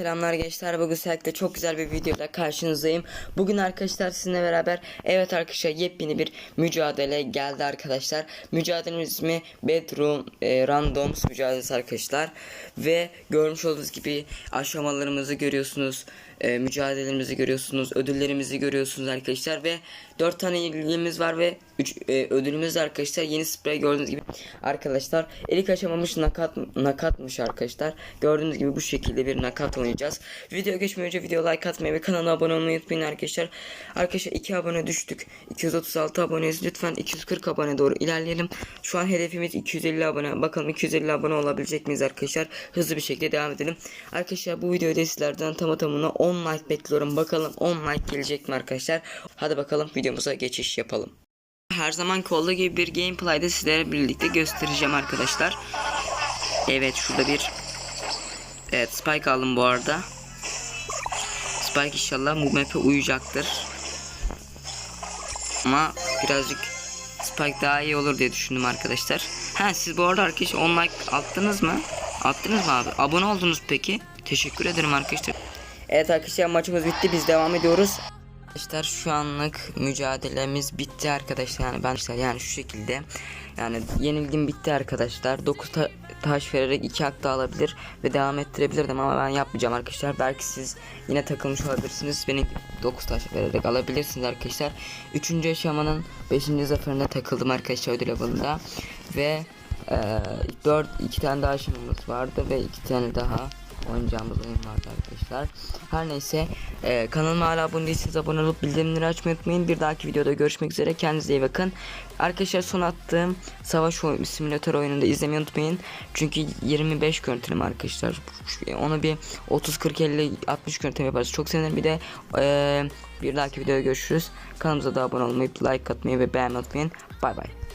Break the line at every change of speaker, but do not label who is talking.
Selamlar gençler bugün Selk'te çok güzel bir videoyla karşınızdayım. Bugün arkadaşlar sizinle beraber evet arkadaşlar yepyeni bir mücadele geldi arkadaşlar. Mücadelemiz ismi Bedroom e, Randoms mücadelesi arkadaşlar. Ve görmüş olduğunuz gibi aşamalarımızı görüyorsunuz. E, mücadelelerimizi görüyorsunuz. Ödüllerimizi görüyorsunuz arkadaşlar. Ve 4 tane ilgimiz var ve 3 ödülümüz de arkadaşlar. Yeni sprey gördüğünüz gibi arkadaşlar. İlk aşamamış nakat, nakatmış arkadaşlar. Gördüğünüz gibi bu şekilde bir nakat oynayacağız. Video geçmeden önce video like atmayı ve kanala abone olmayı unutmayın arkadaşlar. Arkadaşlar 2 abone düştük. 236 aboneyiz. Lütfen 240 abone doğru ilerleyelim. Şu an hedefimiz 250 abone. Bakalım 250 abone olabilecek miyiz arkadaşlar? Hızlı bir şekilde devam edelim. Arkadaşlar bu videoda sizlerden tamı tamına 10 like bekliyorum. Bakalım 10 like gelecek mi arkadaşlar? Hadi bakalım videomuza geçiş yapalım. Her zaman olduğu gibi bir gameplay'de sizlerle birlikte göstereceğim arkadaşlar. Evet şurada bir Evet Spike aldım bu arada. Spike inşallah bu map'e uyacaktır. Ama birazcık Spike daha iyi olur diye düşündüm arkadaşlar. Ha siz bu arada arkadaşlar 10 like attınız mı? Attınız mı abi? Abone oldunuz peki? Teşekkür ederim arkadaşlar. Evet arkadaşlar maçımız bitti biz devam ediyoruz. Arkadaşlar şu anlık mücadelemiz bitti arkadaşlar yani ben yani şu şekilde yani yenilgim bitti arkadaşlar 9 ta- taş vererek 2 hak da alabilir ve devam ettirebilirdim ama ben yapmayacağım arkadaşlar belki siz yine takılmış olabilirsiniz beni 9 taş vererek alabilirsiniz arkadaşlar 3. aşamanın 5. zaferine takıldım arkadaşlar ödül avında ve e, 4 2 tane daha aşamamız vardı ve 2 tane daha oynayacağımız oyun vardı arkadaşlar. Her neyse e, kanalıma hala abone değilseniz abone olup bildirimleri açmayı unutmayın. Bir dahaki videoda görüşmek üzere. Kendinize iyi bakın. Arkadaşlar son attığım savaş oyun, simülatör oyununda izlemeyi unutmayın. Çünkü 25 görüntülüm arkadaşlar. Onu bir 30 40 50 60 görüntülüm yaparız. Çok sevinirim. Bir de e, bir dahaki videoda görüşürüz. Kanalımıza da abone olmayı, like atmayı ve beğenmeyi unutmayın. Bay bay.